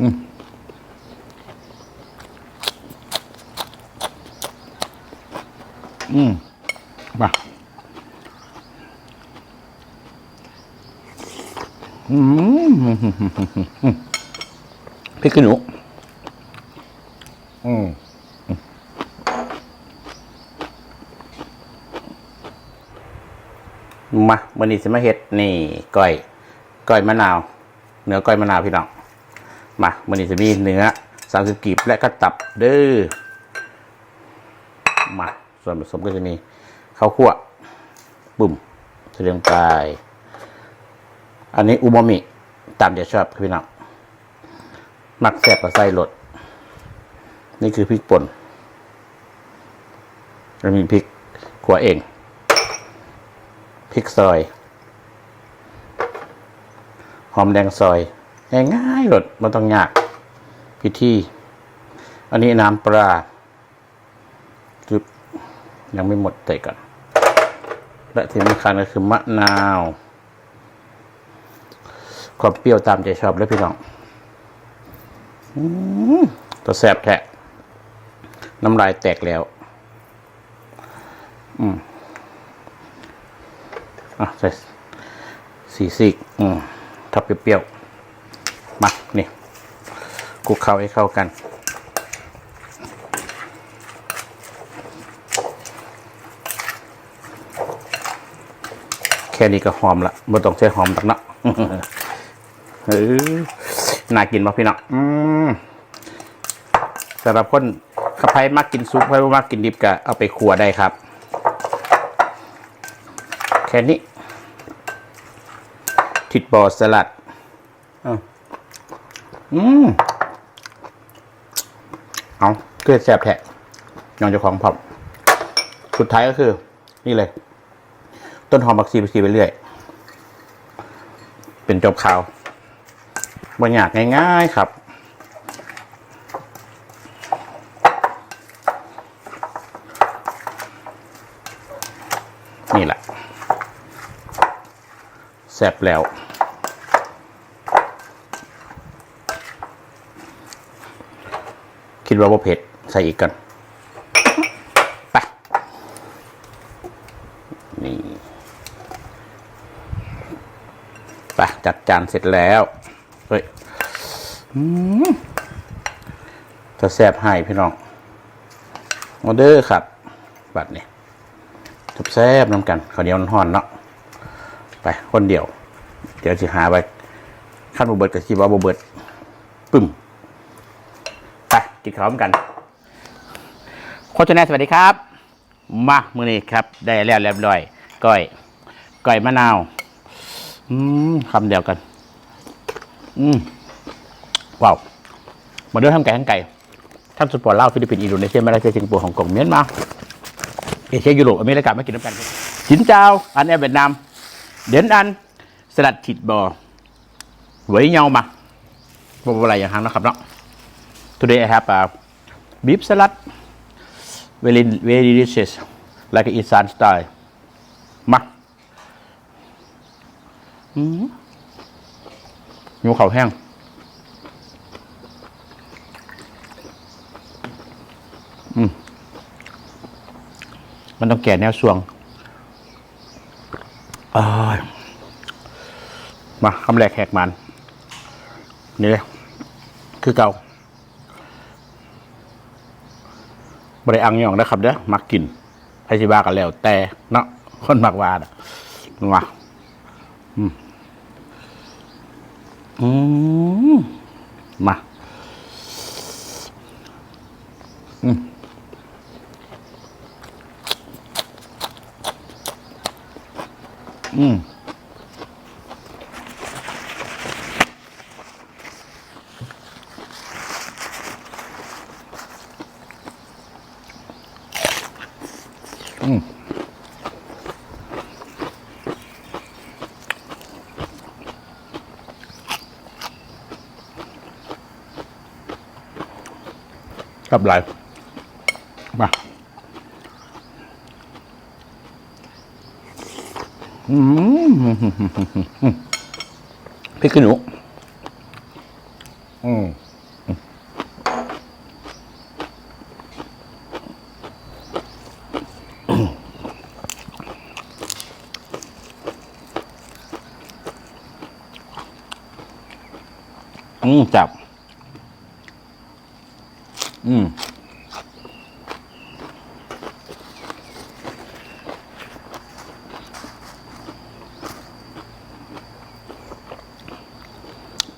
อืมอืมมาอืมพริกขี้หนูอืมมาวันนี้สิมาเฮ็ดนี่ก้อยก้อยมะนาว เนื้อก้อยมะนาวพี่น้อง มาวันนี้จะมีเนื้อสามสิบกีบและก็ตับเด้อมาส่วนผสมก็จะมีข้าวคั่วปุ่มเสลียงไปอันนี้อูมามิ ตามใจชอบครับพี่น้องมักแซ่บกับไส้รสนี่คือพริกป่นแล้วมีพริกขัวเอง พริกซอย หอมแดงซอย ง่ายๆหลดมันต้องยากพิธีอันนี้น้ำปลาจึบยังไม่หมดเตะก่อนและที่สำคัญก็คือมะนาว ความเปรี้ยวตามใจชอบเลยพี่น้องอตัวแสบแทะน้ำลายแตกแล้ว อืมอะใส่สีซีกอืมทับเปรี้ยวๆ มานี่คลุกเข้าให้เข้ากัน แค่นี้ก็หอมละไม่ต้องใช้หอมตักเนาะเออน่ากินป่ะพี่น้องอืมสำหรับคนขับไพ่มักกินซุปไพ่มักกินดิบก็เอาไปครัวได้ครับ แค่นี้ทิดบอสลัดอ้าว อืมเอาเกลือแสบแทะยองเจ้าของพร้อมสุดท้ายก็คือ นี่เลย ต้นหอมบักซีไปซีไปเรื่อย เป็นจบข่าวบางอย่างง่าย ๆ ครับนี่แหละแซ่บแล้ว คิด ว่าบ่เผ็ดใส่อีกกันไปนี่ไปจัดจานเสร็จแล้วเฮ้ยอืมจะแซบให้พี่น้องออเดอร์ครับ บัดนี้ทุบแซบน้ำกันข้าวเหนียวห่อนเนาะไปคนเดียว เดี๋ยวจะหาไปขั้นบเบิดกับชีวาบเบิดปึ้ม กินข้าวกันโคชแนสวัสดีครับ มามือนี้ครับ ได้แล้วเรียบร้อยก้อยก้อยมะนาว อืมคำเดียวกัน อืมว้าวมาเดินทำไก่ทั้งไก่ท่านสุดปอร์ลาวฟิลิปปินส์อินโดนีเซียมาเลเซียสิงคโปร์ฮ่องกงเมียนมาเอเชียยุโรปอเมริกามากินน้ำกันจินเจ้า อันแอเวียดนาม เดนอัน สลัดถิดบอไว้เงามาบ่เป็นไรอย่างนั้นนะครับเนาะ Today I have a beef salad very very delicious like Isan style มาอืมยูเขาแห้ง อืม มันต้องแก่แนวสวงมาคำแรกแหกมัน นี่เลย คือเก่า บริอังยองนะครับเด้อมักกินไพชิบากันแล้ว แต่เนาะคนมักวาดนัวอืมอืมมาอืมอืม กับไหลมาพริกขี้หนูอืม มจับ อืม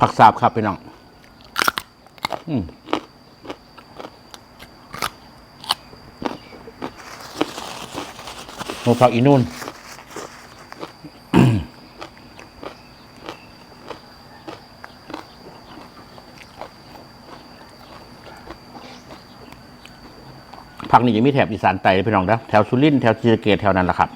ผักสาบครับพี่น้อง อืมโมผักอีนูน ผักนี่ยังมีแถบอีสานใต้เลยพี่น้องนะแถวสุรินทร์แถวศรีสะเกษแถวนั้นแหละครับ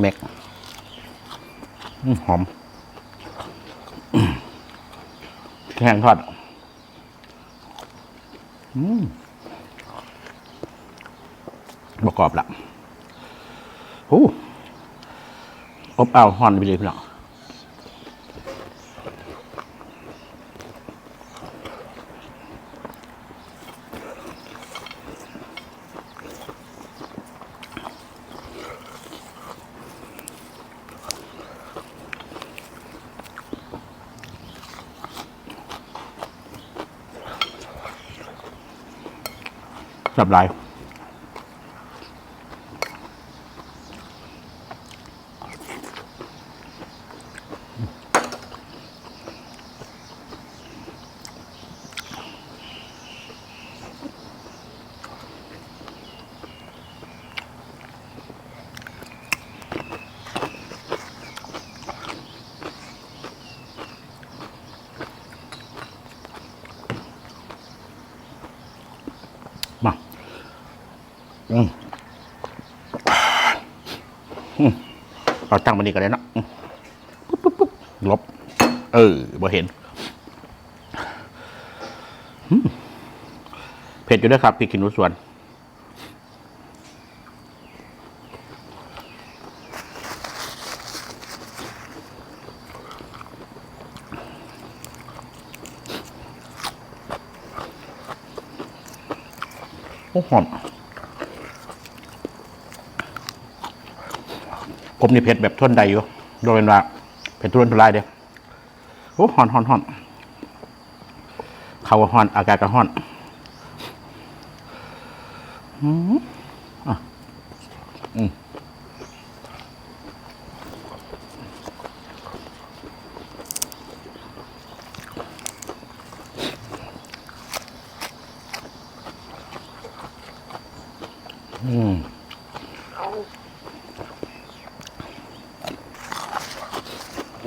เม็กอื้อหอมอื้อแห้งทอด อืมประกอบละโอ้ อบเอาวหอนไปเลยพี่น้องจับลาย เอาตั้งมันนี่กันเลยเนาะปุ๊บปุ๊บปุ๊บลบ เออบ่เห็นเผ็ดอยู่ด้วยครับพริกขี้หนูสวนโอ้หอม ผมนี่เผ็ดแบบทนใดอยู่โดยเป็นว่าเผ็ดทุรนทุรายเดียวโอ้หอนหอนหอนเขาก็หอน อากาศก็หอนอืมอะอืม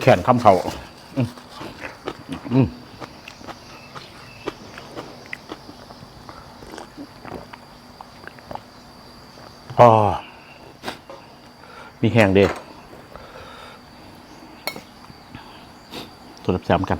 แขนคำเขาอืมอืมอ๋อมีแห้งเด้ตัวรับแซมกัน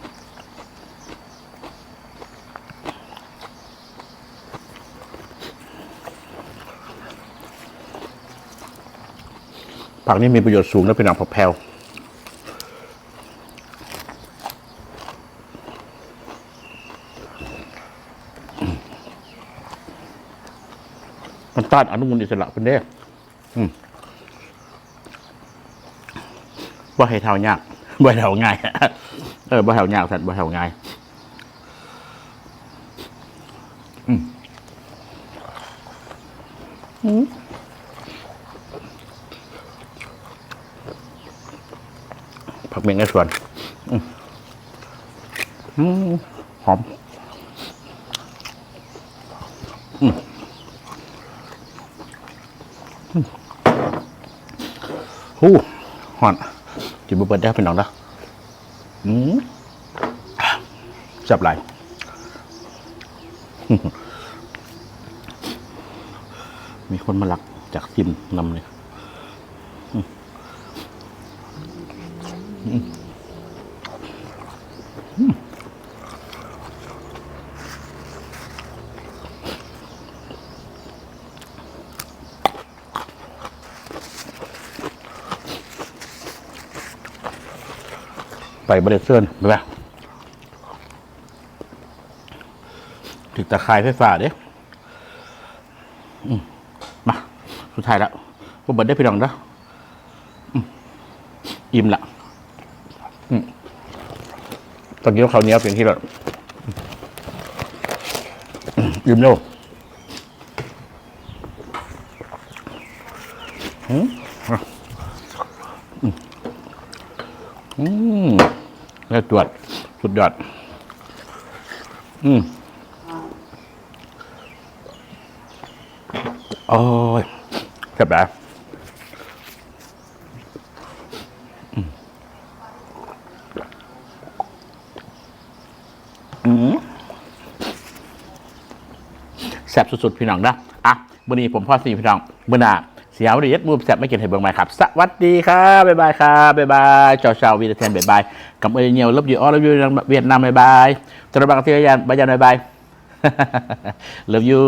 ผักนี่มีประโยชน์สูงนะเป็นหนังผักแพรวมันต้านอนุมูลอิสระเป็นเด้อืมบ่ให้เท่ายากบ่ให้เท่าง่าย เออบ่ให้เท่ายากสัตว์บ่ให้เท่าง่ายอืมอืม ผักเมียงในสวนหอมหูหอนกิบุเบิดได้เป็นน้องนะจับไหลมีคนมาลักจากซิมนำเลยอืมอืมอืม ไปบริเซอร์ไปไหมถึงตะไคร้ไฟฟ้าเด้มา สุดท้ายแล้วพวกเบิดได้พี่น้องเด้ออืมอิ่มละอืม ตอนนี้เขาวเหนี้ยวเพียงที่ละอืมอิ่มแล้วอืมอะอืมแล้วตรวจสุดยอด อืมโอ้ยแซ่บแล้วอืม แซบสุดๆ พี่น้องนะอะวันนี้ผมพ่อสี่พี่น้องเมื่อนาเสียวเรียดมูฟแซบไม่เกินเห้เบื้องใหม่ครับ สวัสดีครับบ๊ายบายครับบ๊ายบายชาวชาววีเดเทนบ๊ายบายกับเอเนียวลบอยู่ออลบอยู่เวียดนามบ๊ายบายตระบังเทียยานบายานบ๊ายบาย love you